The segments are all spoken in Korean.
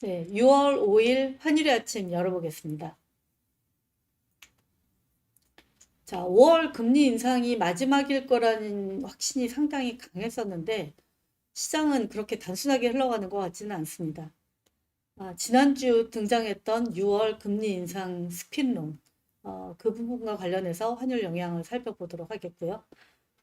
네, 6월 5일 환율의 아침 열어보겠습니다. 자, 5월 금리 인상이 마지막일 거라는 확신이 상당히 강했었는데 시장은 그렇게 단순하게 흘러가는 것 같지는 않습니다. 아, 지난주 등장했던 6월 금리 인상 스핀론, 어, 그 부분과 관련해서 환율 영향을 살펴보도록 하겠고요.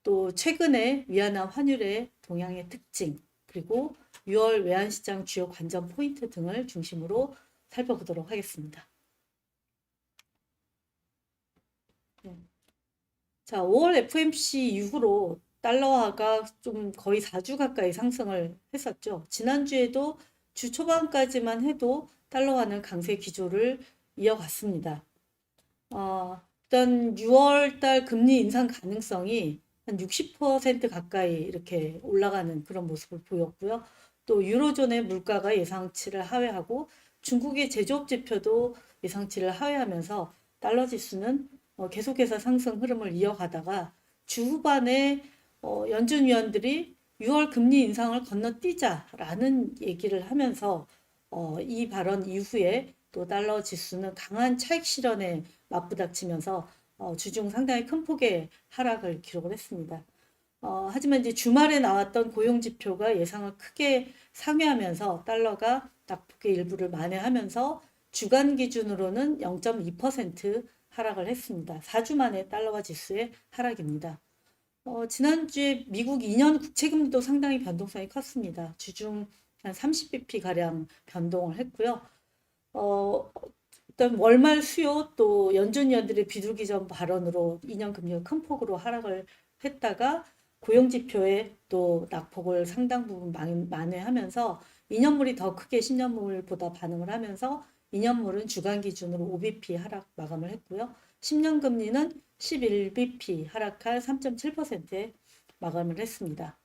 또 최근에 위안화 환율의 동향의 특징, 그리고 6월 외환시장 주요 관전 포인트 등을 중심으로 살펴보도록 하겠습니다. 네. 자, 5월 FMC 이후로 달러화가 좀 거의 4주 가까이 상승을 했었죠. 지난주에도 주 초반까지만 해도 달러화는 강세 기조를 이어갔습니다. 어, 일단 6월 달 금리 인상 가능성이 한 60% 가까이 이렇게 올라가는 그런 모습을 보였고요. 또 유로존의 물가가 예상치를 하회하고 중국의 제조업 지표도 예상치를 하회하면서 달러 지수는 어, 계속해서 상승 흐름을 이어가다가 주 후반에 어, 연준 위원들이 6월 금리 인상을 건너뛰자라는 얘기를 하면서 어, 이 발언 이후에 또 달러 지수는 강한 차익 실현에 맞부닥치면서 어, 주중 상당히 큰 폭의 하락을 기록을 했습니다. 어, 하지만 이제 주말에 나왔던 고용 지표가 예상을 크게 상회하면서 달러가 낙폭의 일부를 만회하면서 주간 기준으로는 0.2% 하락을 했습니다. 4주 만에 달러화 지수의 하락입니다. 어, 지난주에 미국 2년 국채금리도 상당히 변동성이 컸습니다. 주중 한 30bp 가량 변동을 했고요. 어, 일단 월말 수요 또 연준위원들의 비둘기 전 발언으로 2년 금리가 큰 폭으로 하락을 했다가 고용 지표에 또 낙폭을 상당 부분 만- 만회하면서 2년물이 더 크게 10년물보다 반응을 하면서 2년물은 주간 기준으로 5bp 하락 마감을 했고요. 10년 금리는 11bp 하락한 3.7%에 마감을 했습니다.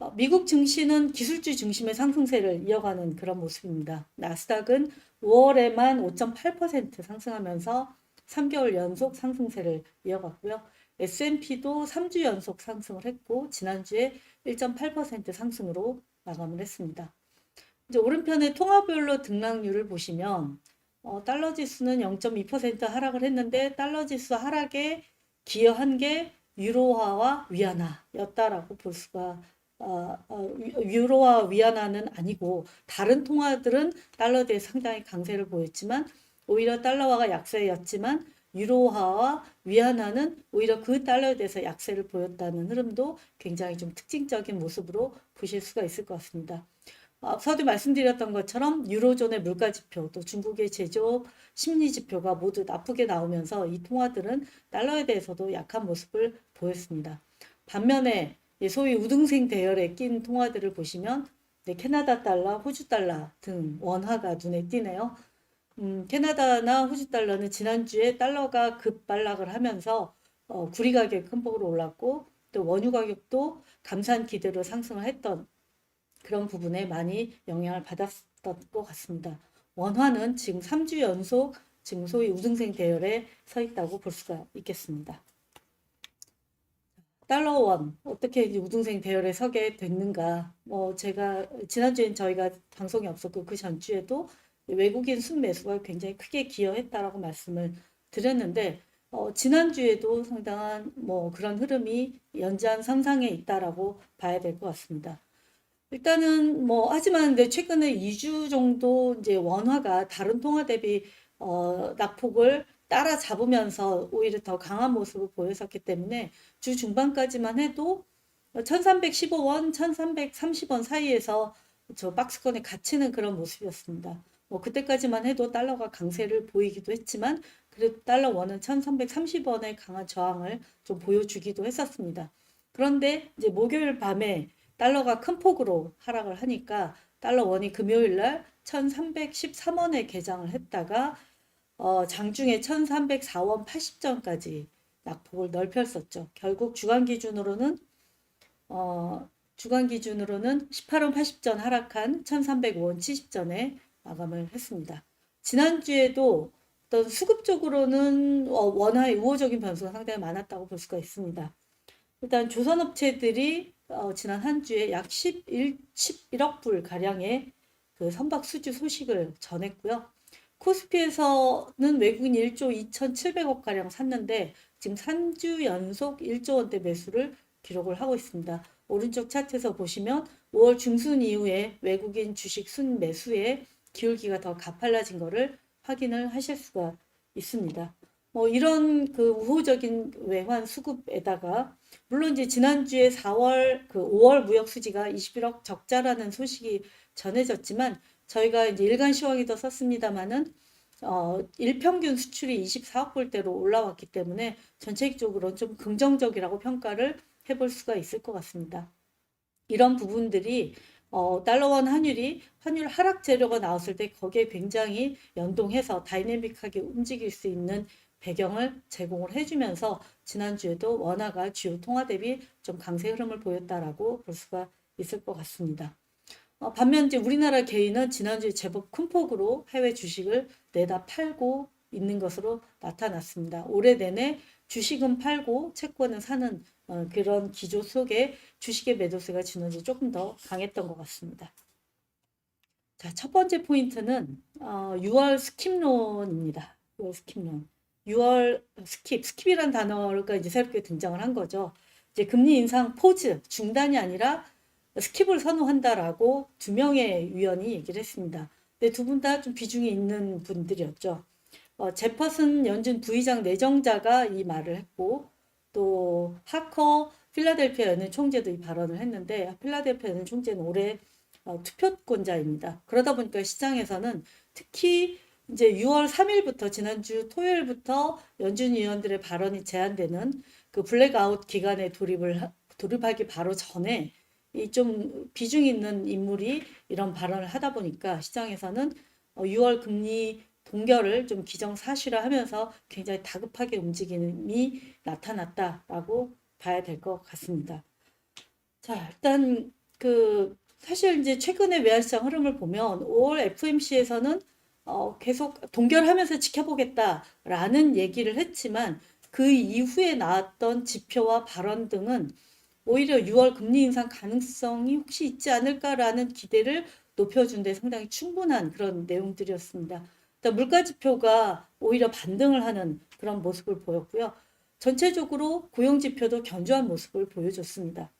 어, 미국 증시는 기술주 중심의 상승세를 이어가는 그런 모습입니다. 나스닥은 5월에만 5.8% 상승하면서 3개월 연속 상승세를 이어갔고요. S&P도 3주 연속 상승을 했고 지난주에 1.8% 상승으로 마감을 했습니다. 이제 오른편에 통화별로 등락률을 보시면 어, 달러 지수는 0.2% 하락을 했는데 달러 지수 하락에 기여한 게 유로화와 위안화였다라고 볼 수가 어, 어, 유로와 위안화는 아니고 다른 통화들은 달러에 대해 상당히 강세를 보였지만 오히려 달러화가 약세였지만 유로화와 위안화는 오히려 그 달러에 대해서 약세를 보였다는 흐름도 굉장히 좀 특징적인 모습으로 보실 수가 있을 것 같습니다. 앞서도 말씀드렸던 것처럼 유로존의 물가 지표 또 중국의 제조업 심리 지표가 모두 나쁘게 나오면서 이 통화들은 달러에 대해서도 약한 모습을 보였습니다. 반면에 예, 소위 우등생 대열에 낀 통화들을 보시면 네, 캐나다 달러, 호주 달러 등 원화가 눈에 띄네요. 음, 캐나다나 호주 달러는 지난주에 달러가 급발락을 하면서 어, 구리 가격 큰 폭으로 올랐고 또 원유 가격도 감산 기대로 상승을 했던 그런 부분에 많이 영향을 받았던 것 같습니다. 원화는 지금 3주 연속 지금 소위 우등생 대열에 서 있다고 볼 수가 있겠습니다. 달러 원 어떻게 이제 우등생 대열에 서게 됐는가? 뭐 제가 지난주엔 저희가 방송이 없었고 그 전주에도 외국인 순매수가 굉장히 크게 기여했다라고 말씀을 드렸는데 어, 지난주에도 상당한 뭐 그런 흐름이 연장 상상에 있다라고 봐야 될 것 같습니다. 일단은 뭐 하지만 근데 최근에 2주 정도 이제 원화가 다른 통화 대비 어, 낙폭을 따라잡으면서 오히려 더 강한 모습을 보였었기 때문에 주 중반까지만 해도 1315원, 1330원 사이에서 저 박스권에 갇히는 그런 모습이었습니다. 뭐 그때까지만 해도 달러가 강세를 보이기도 했지만 그래도 달러 원은 1330원의 강한 저항을 좀 보여주기도 했었습니다. 그런데 이제 목요일 밤에 달러가 큰 폭으로 하락을 하니까 달러 원이 금요일 날 1313원에 개장을 했다가 어, 장중에 1304원 80전까지 낙폭을 넓혔었죠. 결국 주간 기준으로는 어, 주간 기준으로는 18원 80전 하락한 1305원 70전에 마감을 했습니다. 지난주에도 어떤 수급적으로는 어, 원화의 우호적인 변수가 상당히 많았다고 볼 수가 있습니다. 일단 조선업체들이 어, 지난 한 주에 약 11, 11억 불 가량의 그 선박 수주 소식을 전했고요. 코스피에서는 외국인 1조 2,700억 가량 샀는데 지금 3주 연속 1조 원대 매수를 기록을 하고 있습니다. 오른쪽 차트에서 보시면 5월 중순 이후에 외국인 주식 순 매수에 기울기가 더 가팔라진 것을 확인을 하실 수가 있습니다. 뭐 이런 그 우호적인 외환 수급에다가 물론 이제 지난주에 4월 그 5월 무역 수지가 21억 적자라는 소식이 전해졌지만 저희가 이제 일간 시황에도 썼습니다마는 어, 일평균 수출이 24억 불대로 올라왔기 때문에 전체적으로 좀 긍정적이라고 평가를 해볼 수가 있을 것 같습니다. 이런 부분들이 어, 달러원 환율이 환율 하락 재료가 나왔을 때 거기에 굉장히 연동해서 다이내믹하게 움직일 수 있는 배경을 제공을 해주면서 지난주에도 원화가 주요 통화 대비 좀 강세 흐름을 보였다라고 볼 수가 있을 것 같습니다. 어, 반면 이제 우리나라 개인은 지난주에 제법 큰 폭으로 해외 주식을 내다 팔고 있는 것으로 나타났습니다. 올해 내내 주식은 팔고 채권은 사는 어, 그런 기조 속에 주식의 매도세가 지난주 조금 더 강했던 것 같습니다. 자, 첫 번째 포인트는 어, 6월 스킵론입니다. 6월 스킵론. 6월 스킵, 스킵이란 단어가 이제 새롭게 등장을 한 거죠. 이제 금리 인상 포즈, 중단이 아니라 스킵을 선호한다라고 두 명의 위원이 얘기를 했습니다. 근데 두 분 다 좀 비중이 있는 분들이었죠. 어, 제퍼슨 연준 부의장 내정자가 이 말을 했고 또 하커 필라델피아 연은 총재도 이 발언을 했는데 필라델피아 연은 총재는 올해 어, 투표권자입니다. 그러다 보니까 시장에서는 특히 이제 6월 3일부터 지난주 토요일부터 연준 위원들의 발언이 제한되는 그 블랙아웃 기간에 돌입을 하- 돌입하기 바로 전에 이 좀 비중 있는 인물이 이런 발언을 하다 보니까 시장에서는 어, 6월 금리 동결을 좀 기정사실화하면서 굉장히 다급하게 움직임이 나타났다라고 봐야 될 것 같습니다. 자, 일단 그 사실 이제 최근에 외환시장 흐름을 보면 5월 FMC에서는 어, 계속 동결하면서 지켜보겠다라는 얘기를 했지만 그 이후에 나왔던 지표와 발언 등은 오히려 6월 금리 인상 가능성이 혹시 있지 않을까라는 기대를 높여준 데 상당히 충분한 그런 내용들이었습니다. 일단 물가 지표가 오히려 반등을 하는 그런 모습을 보였고요. 전체적으로 고용 지표도 견조한 모습을 보여줬습니다.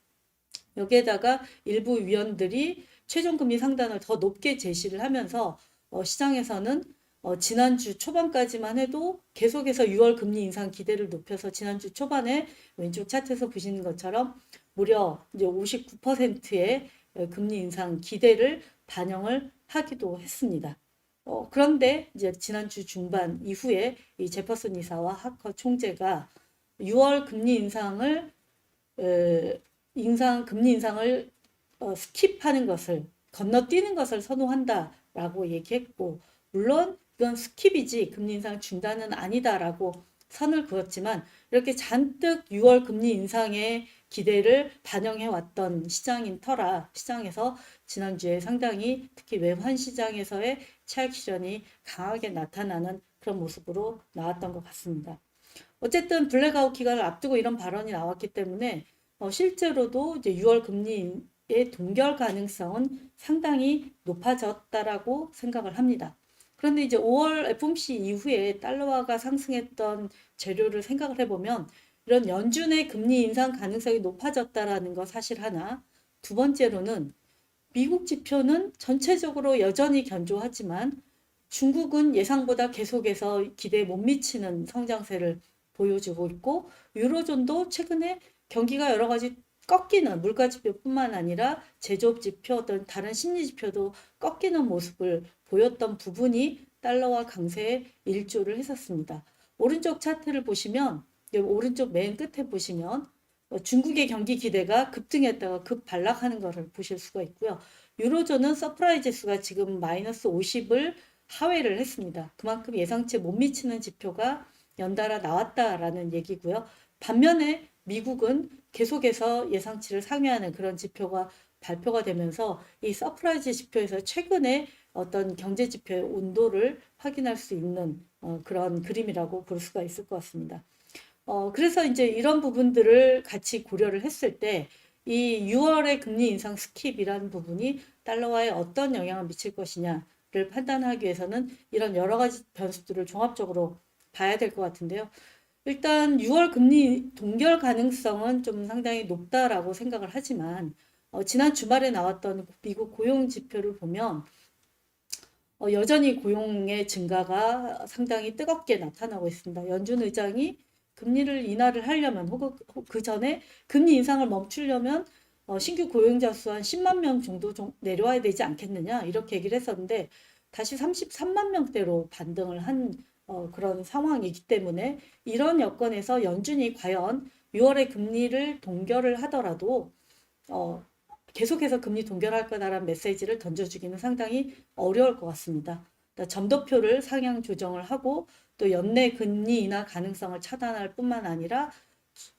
여기에다가 일부 위원들이 최종금리 상단을 더 높게 제시를 하면서 어, 시장에서는 어, 지난주 초반까지만 해도 계속해서 6월 금리 인상 기대를 높여서 지난주 초반에 왼쪽 차트에서 보시는 것처럼 무려 이제 59%의 금리 인상 기대를 반영을 하기도 했습니다. 어, 그런데 이제 지난주 중반 이후에 이 제퍼슨 이사와 하커 총재가 6월 금리 인상을 에, 인상 금리 인상을 어, 스킵하는 것을 건너뛰는 것을 선호한다라고 얘기했고 물론 이건 스킵이지 금리 인상 중단은 아니다라고 선을 그었지만 이렇게 잔뜩 6월 금리 인상의 기대를 반영해 왔던 시장인 터라 시장에서 지난주에 상당히 특히 외환 시장에서의 차익 실현이 강하게 나타나는 그런 모습으로 나왔던 것 같습니다. 어쨌든 블랙아웃 기간을 앞두고 이런 발언이 나왔기 때문에 어, 실제로도 이제 6월 금리의 동결 가능성은 상당히 높아졌다라고 생각을 합니다. 그런데 이제 5월 FOMC 이후에 달러화가 상승했던 재료를 생각을 해보면 이런 연준의 금리 인상 가능성이 높아졌다라는 거 사실 하나. 두 번째로는 미국 지표는 전체적으로 여전히 견조하지만 중국은 예상보다 계속해서 기대에 못 미치는 성장세를 보여주고 있고 유로존도 최근에 경기가 여러 가지 꺾이는 물가 지표뿐만 아니라 제조업 지표 어떤 다른 심리 지표도 꺾이는 모습을 보였던 부분이 달러와 강세에 일조를 했었습니다. 오른쪽 차트를 보시면 오른쪽 맨 끝에 보시면 어, 중국의 경기 기대가 급등했다가 급 반락하는 것을 보실 수가 있고요. 유로존은 서프라이즈 수가 지금 마이너스 50을 하회를 했습니다. 그만큼 예상치에 못 미치는 지표가 연달아 나왔다라는 얘기고요. 반면에 미국은 계속해서 예상치를 상회하는 그런 지표가 발표가 되면서 이 서프라이즈 지표에서 최근에 어떤 경제 지표의 온도를 확인할 수 있는 어, 그런 그림이라고 볼 수가 있을 것 같습니다. 어, 그래서 이제 이런 부분들을 같이 고려를 했을 때 이 6월의 금리 인상 스킵이라는 부분이 달러화에 어떤 영향을 미칠 것이냐를 판단하기 위해서는 이런 여러 가지 변수들을 종합적으로 봐야 될 것 같은데요. 일단 6월 금리 동결 가능성은 좀 상당히 높다라고 생각을 하지만 어, 지난 주말에 나왔던 미국 고용 지표를 보면 어, 여전히 고용의 증가가 상당히 뜨겁게 나타나고 있습니다. 연준 의장이 금리를 인하를 하려면 혹은 그 전에 금리 인상을 멈추려면 어, 신규 고용자 수 한 10만 명 정도 좀 내려와야 되지 않겠느냐 이렇게 얘기를 했었는데 다시 33만 명대로 반등을 한 어, 그런 상황이기 때문에 이런 여건에서 연준이 과연 6월에 금리를 동결을 하더라도 어, 계속해서 금리 동결할 거다라는 메시지를 던져주기는 상당히 어려울 것 같습니다. 그러니까 점도표를 상향 조정을 하고 또 연내 금리 인하 가능성을 차단할 뿐만 아니라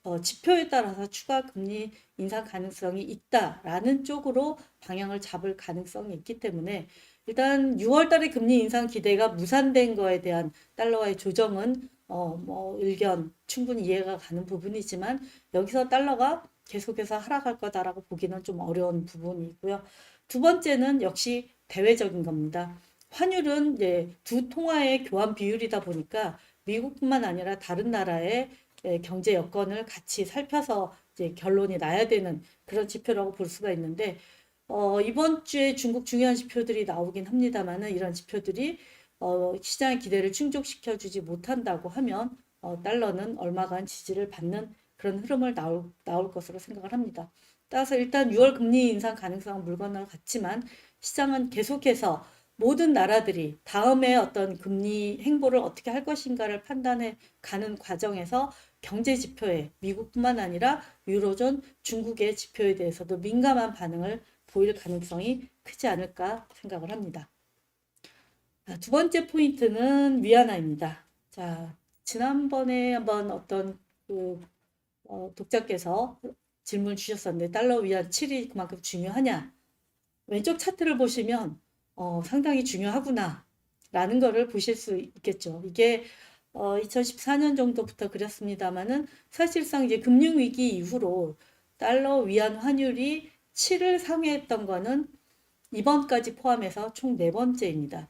어, 지표에 따라서 추가 금리 인상 가능성이 있다라는 쪽으로 방향을 잡을 가능성이 있기 때문에 일단 6월 달에 금리 인상 기대가 무산된 거에 대한 달러와의 조정은 어, 뭐 의견 충분히 이해가 가는 부분이지만 여기서 달러가 계속해서 하락할 거다라고 보기는 좀 어려운 부분이고요. 두 번째는 역시 대외적인 겁니다. 환율은 이제 두 통화의 교환 비율이다 보니까 미국뿐만 아니라 다른 나라의 예, 경제 여건을 같이 살펴서 이제 결론이 나야 되는 그런 지표라고 볼 수가 있는데 어, 이번 주에 중국 중요한 지표들이 나오긴 합니다만은 이런 지표들이 어, 시장의 기대를 충족시켜 주지 못한다고 하면 어, 달러는 얼마간 지지를 받는 그런 흐름을 나올, 나올 것으로 생각을 합니다. 따라서 일단 6월 금리 인상 가능성은 물 건너갔지만 시장은 계속해서 모든 나라들이 다음에 어떤 금리 행보를 어떻게 할 것인가를 판단해 가는 과정에서 경제 지표에 미국뿐만 아니라 유로존, 중국의 지표에 대해서도 민감한 반응을 보일 가능성이 크지 않을까 생각을 합니다. 자, 두 번째 포인트는 위안화입니다. 자, 지난번에 한번 어떤 그 어, 독자께서 질문 주셨었는데 달러 위안 7이 그만큼 중요하냐? 왼쪽 차트를 보시면 어, 상당히 중요하구나 라는 거를 보실 수 있겠죠. 이게 어, 2014년 정도부터 그랬습니다만은 사실상 이제 금융위기 이후로 달러 위안 환율이 7을 상회했던 거는 이번까지 포함해서 총 네 번째입니다.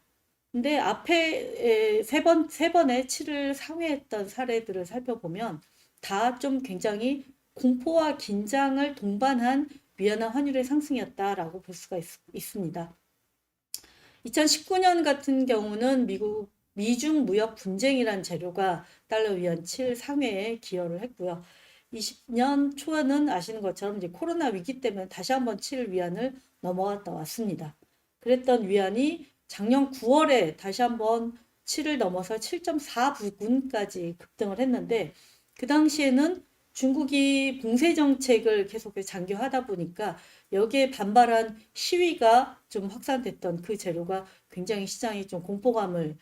근데 앞에 세 번, 세 번의 7을 상회했던 사례들을 살펴보면 다 좀 굉장히 공포와 긴장을 동반한 위안화 환율의 상승이었다라고 볼 수가 있, 있습니다. 2019년 같은 경우는 미국 미중 무역 분쟁이란 재료가 달러 위안 7 상회에 기여를 했고요. 20년 초에는 아시는 것처럼 이제 코로나 위기 때문에 다시 한번 7 위안을 넘어갔다 왔습니다. 그랬던 위안이 작년 9월에 다시 한번 7을 넘어서 7.4 부근까지 급등을 했는데 그 당시에는 중국이 봉쇄 정책을 계속 장기화하다 보니까 여기에 반발한 시위가 좀 확산됐던 그 재료가 굉장히 시장이 좀 공포감을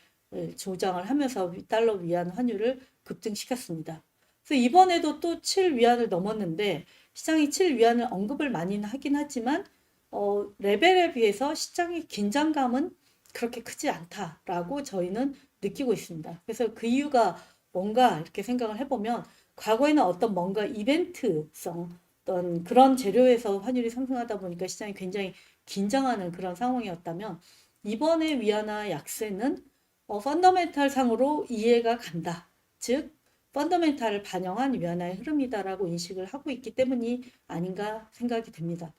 조장을 하면서 달러 위안 환율을 급등시켰습니다. 그래서 이번에도 또 7위안을 넘었는데 시장이 7위안을 언급을 많이 하긴 하지만 어, 레벨에 비해서 시장의 긴장감은 그렇게 크지 않다라고 저희는 느끼고 있습니다. 그래서 그 이유가 뭔가 이렇게 생각을 해보면 과거에는 어떤 뭔가 이벤트성 어떤 그런 재료에서 환율이 상승하다 보니까 시장이 굉장히 긴장하는 그런 상황이었다면 이번에 위안화 약세는 어, 펀더멘탈 상으로 이해가 간다. 즉 펀더멘탈을 반영한 위안화의 흐름이다라고 인식을 하고 있기 때문이 아닌가 생각이 됩니다.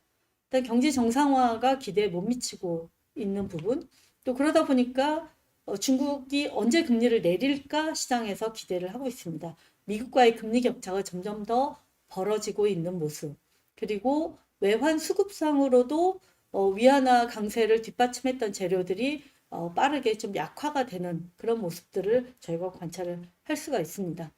일단 경제 정상화가 기대에 못 미치고 있는 부분 또 그러다 보니까 어, 중국이 언제 금리를 내릴까 시장에서 기대를 하고 있습니다. 미국과의 금리 격차가 점점 더 벌어지고 있는 모습 그리고 외환 수급상으로도 어, 위안화 강세를 뒷받침했던 재료들이 어, 빠르게 좀 약화가 되는 그런 모습들을 저희가 관찰을 할 수가 있습니다.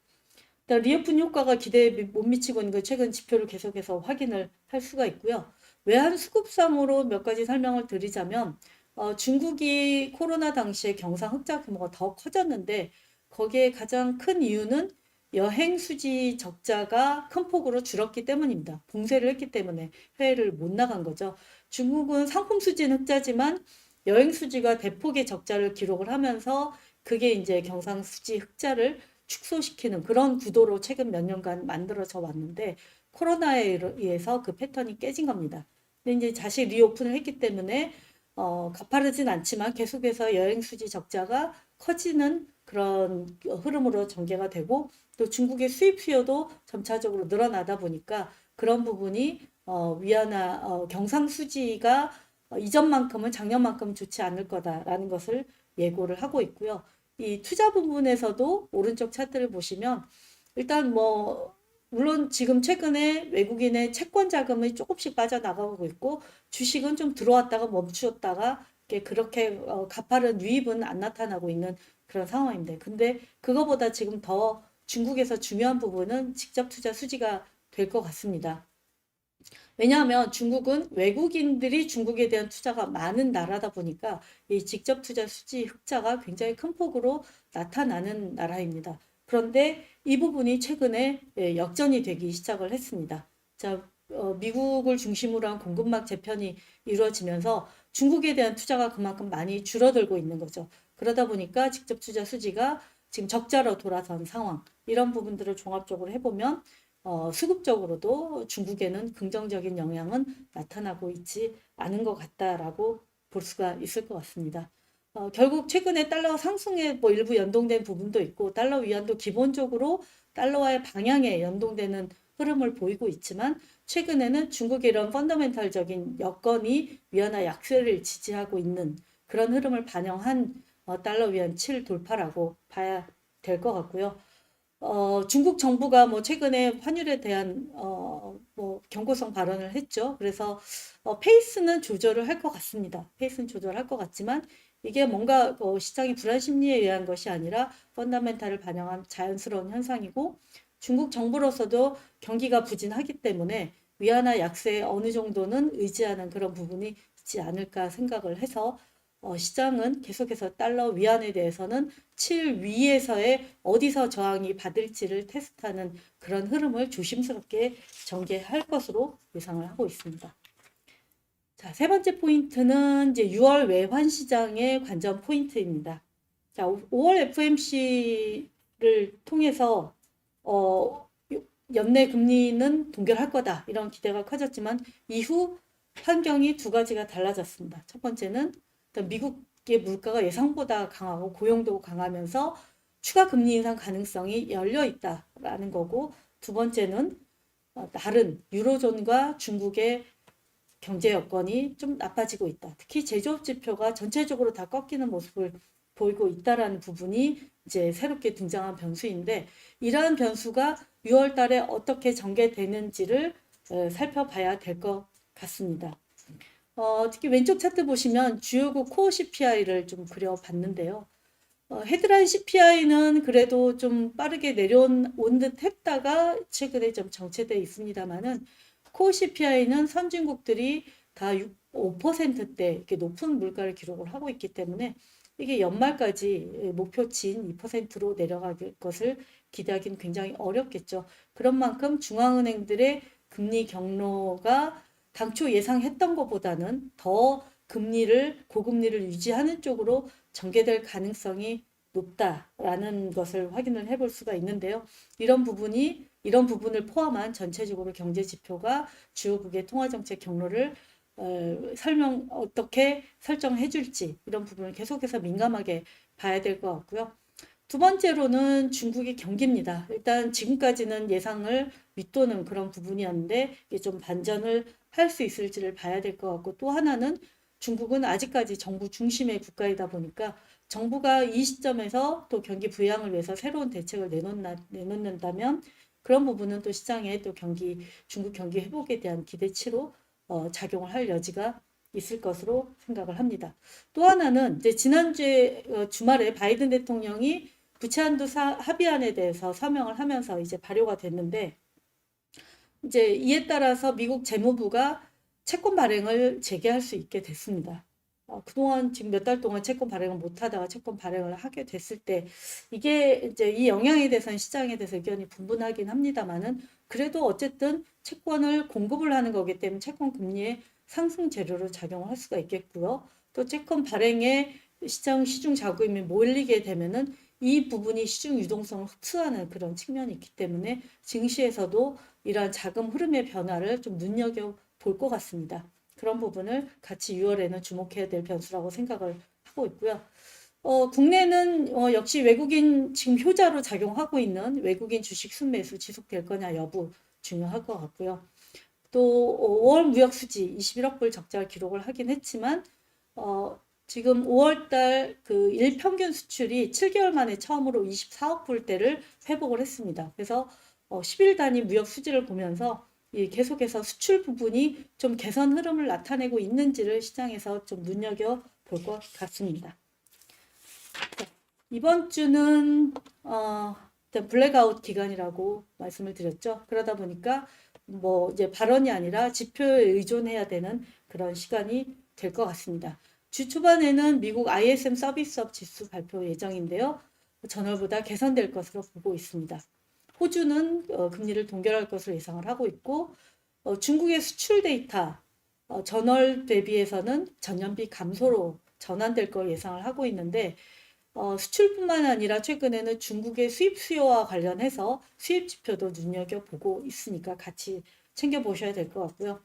리오픈 효과가 기대에 못 미치고 있는 걸 최근 지표를 계속해서 확인을 할 수가 있고요. 외환 수급상으로 몇 가지 설명을 드리자면 어, 중국이 코로나 당시에 경상 흑자 규모가 더 커졌는데 거기에 가장 큰 이유는 여행 수지 적자가 큰 폭으로 줄었기 때문입니다. 봉쇄를 했기 때문에 해외를 못 나간 거죠. 중국은 상품 수지는 흑자지만 여행 수지가 대폭의 적자를 기록을 하면서 그게 이제 경상 수지 흑자를 축소시키는 그런 구도로 최근 몇 년간 만들어져 왔는데 코로나에 의해서 그 패턴이 깨진 겁니다. 근데 이제 다시 리오픈을 했기 때문에 어, 가파르진 않지만 계속해서 여행 수지 적자가 커지는 그런 흐름으로 전개가 되고 또 중국의 수입 수요도 점차적으로 늘어나다 보니까 그런 부분이 어, 위안화 어, 경상 수지가 어, 이전만큼은 작년만큼 좋지 않을 거다라는 것을 예고를 하고 있고요. 이 투자 부분에서도 오른쪽 차트를 보시면 일단 뭐 물론 지금 최근에 외국인의 채권 자금이 조금씩 빠져나가고 있고 주식은 좀 들어왔다가 멈추었다가 그렇게 어, 가파른 유입은 안 나타나고 있는 그런 상황인데 근데 그거보다 지금 더 중국에서 중요한 부분은 직접 투자 수지가 될 것 같습니다. 왜냐하면 중국은 외국인들이 중국에 대한 투자가 많은 나라다 보니까 이 직접 투자 수지 흑자가 굉장히 큰 폭으로 나타나는 나라입니다. 그런데 이 부분이 최근에 예, 역전이 되기 시작을 했습니다. 자, 어, 미국을 중심으로 한 공급망 재편이 이루어지면서 중국에 대한 투자가 그만큼 많이 줄어들고 있는 거죠. 그러다 보니까 직접 투자 수지가 지금 적자로 돌아선 상황. 이런 부분들을 종합적으로 해보면 어, 수급적으로도 중국에는 긍정적인 영향은 나타나고 있지 않은 것 같다라고 볼 수가 있을 것 같습니다. 어, 결국 최근에 달러 상승에 뭐 일부 연동된 부분도 있고 달러 위안도 기본적으로 달러와의 방향에 연동되는 흐름을 보이고 있지만 최근에는 중국의 이런 펀더멘탈적인 여건이 위안화 약세를 지지하고 있는 그런 흐름을 반영한 어, 달러 위안 7 돌파라고 봐야 될 것 같고요. 어, 중국 정부가 뭐 최근에 환율에 대한 어, 뭐 경고성 발언을 했죠. 그래서 어, 페이스는 조절을 할 것 같습니다. 페이스는 조절할 것 같지만 이게 뭔가 어, 시장의 불안 심리에 의한 것이 아니라 펀더멘탈을 반영한 자연스러운 현상이고 중국 정부로서도 경기가 부진하기 때문에 위안화 약세에 어느 정도는 의지하는 그런 부분이 있지 않을까 생각을 해서 어, 시장은 계속해서 달러 위안에 대해서는 7 위에서의 어디서 저항이 받을지를 테스트하는 그런 흐름을 조심스럽게 전개할 것으로 예상을 하고 있습니다. 자, 세 번째 포인트는 이제 6월 외환 시장의 관전 포인트입니다. 자, 5월 FMC를 통해서 어, 연내 금리는 동결할 거다 이런 기대가 커졌지만 이후 환경이 두 가지가 달라졌습니다. 첫 번째는 미국의 물가가 예상보다 강하고 고용도 강하면서 추가 금리 인상 가능성이 열려 있다라는 거고 두 번째는 어, 다른 유로존과 중국의 경제 여건이 좀 나빠지고 있다. 특히 제조업 지표가 전체적으로 다 꺾이는 모습을 보이고 있다라는 부분이 이제 새롭게 등장한 변수인데 이러한 변수가 6월 달에 어떻게 전개되는지를 어, 살펴봐야 될 것 같습니다. 어, 특히 왼쪽 차트 보시면 주요국 코어 CPI를 좀 그려봤는데요. 어, 헤드라인 CPI는 그래도 좀 빠르게 내려온 듯 했다가 최근에 좀 정체되어 있습니다만은 코어 CPI는 선진국들이 다 6, 5%대 이렇게 높은 물가를 기록을 하고 있기 때문에 이게 연말까지 목표치인 2%로 내려갈 것을 기대하기는 굉장히 어렵겠죠. 그런 만큼 중앙은행들의 금리 경로가 당초 예상했던 것보다는 더 금리를 고금리를 유지하는 쪽으로 전개될 가능성이 높다라는 것을 확인을 해볼 수가 있는데요. 이런 부분이 이런 부분을 포함한 전체적으로 경제 지표가 주요국의 통화 정책 경로를 어, 설명 어떻게 설정해 줄지 이런 부분을 계속해서 민감하게 봐야 될 것 같고요. 두 번째로는 중국의 경기입니다. 일단 지금까지는 예상을 밑도는 그런 부분이었는데 이게 좀 반전을 할 수 있을지를 봐야 될 것 같고 또 하나는 중국은 아직까지 정부 중심의 국가이다 보니까 정부가 이 시점에서 또 경기 부양을 위해서 새로운 대책을 내놓나, 내놓는다면 그런 부분은 또 시장에 또 경기 중국 경기 회복에 대한 기대치로 어, 작용을 할 여지가 있을 것으로 생각을 합니다. 또 하나는 이제 지난주에 어, 주말에 바이든 대통령이 부채한도 합의안에 대해서 서명을 하면서 이제 발효가 됐는데 이제 이에 따라서 미국 재무부가 채권 발행을 재개할 수 있게 됐습니다. 어, 그동안 지금 몇 달 동안 채권 발행을 못 하다가 채권 발행을 하게 됐을 때 이게 이제 이 영향에 대해서는 시장에 대해서 의견이 분분하긴 합니다만은 그래도 어쨌든 채권을 공급을 하는 거기 때문에 채권 금리의 상승 재료로 작용을 할 수가 있겠고요. 또 채권 발행에 시장 시중 자금이 몰리게 되면은 이 부분이 시중 유동성을 흡수하는 그런 측면이 있기 때문에 증시에서도 이러한 자금 흐름의 변화를 좀 눈여겨 볼 것 같습니다. 그런 부분을 같이 6월에는 주목해야 될 변수라고 생각을 하고 있고요. 어, 국내는 어, 역시 외국인 지금 효자로 작용하고 있는 외국인 주식 순매수 지속될 거냐 여부 중요할 것 같고요. 또 5월 무역 수지 21억 불 적자 기록을 하긴 했지만 어, 지금 5월 달 그 일평균 수출이 7개월 만에 처음으로 24억 불대를 회복을 했습니다. 그래서 어, 10일 단위 무역 수지를 보면서 이 계속해서 수출 부분이 좀 개선 흐름을 나타내고 있는지를 시장에서 좀 눈여겨 볼 것 같습니다. 자, 이번 주는 어, 블랙아웃 기간이라고 말씀을 드렸죠. 그러다 보니까 뭐 이제 발언이 아니라 지표에 의존해야 되는 그런 시간이 될 것 같습니다. 주 초반에는 미국 ISM 서비스업 지수 발표 예정인데요. 전월보다 개선될 것으로 보고 있습니다. 호주는 어, 금리를 동결할 것으로 예상을 하고 있고 어, 중국의 수출 데이터 어, 전월 대비해서는 전년비 감소로 전환될 걸 예상을 하고 있는데 어, 수출뿐만 아니라 최근에는 중국의 수입 수요와 관련해서 수입 지표도 눈여겨보고 있으니까 같이 챙겨보셔야 될 것 같고요.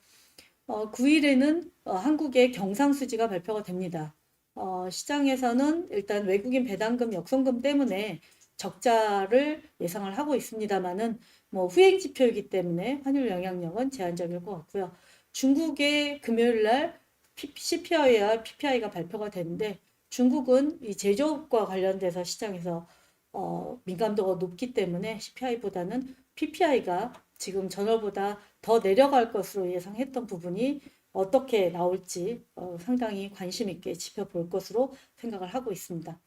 어, 9일에는 어, 한국의 경상수지가 발표가 됩니다. 어, 시장에서는 일단 외국인 배당금 역송금 때문에 적자를 예상을 하고 있습니다만은 뭐 후행 지표이기 때문에 환율 영향력은 제한적일 것 같고요. 중국의 금요일 날 CPI와 PPI가 발표가 되는데 중국은 이 제조업과 관련돼서 시장에서 어, 민감도가 높기 때문에 CPI보다는 PPI가 지금 전월보다 더 내려갈 것으로 예상했던 부분이 어떻게 나올지 어, 상당히 관심 있게 지켜볼 것으로 생각을 하고 있습니다.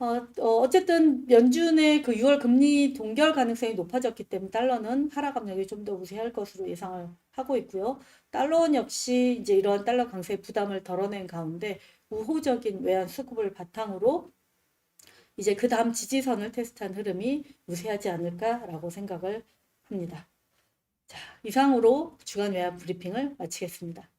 어, 쨌든 연준의 그 6월 금리 동결 가능성이 높아졌기 때문에 달러는 하락 압력이 좀 더 우세할 것으로 예상을 하고 있고요. 달러원 역시 이제 이러한 달러 강세 부담을 덜어낸 가운데 우호적인 외환 수급을 바탕으로 이제 그 다음 지지선을 테스트한 흐름이 우세하지 않을까라고 생각을 합니다. 자, 이상으로 주간 외환 브리핑을 마치겠습니다.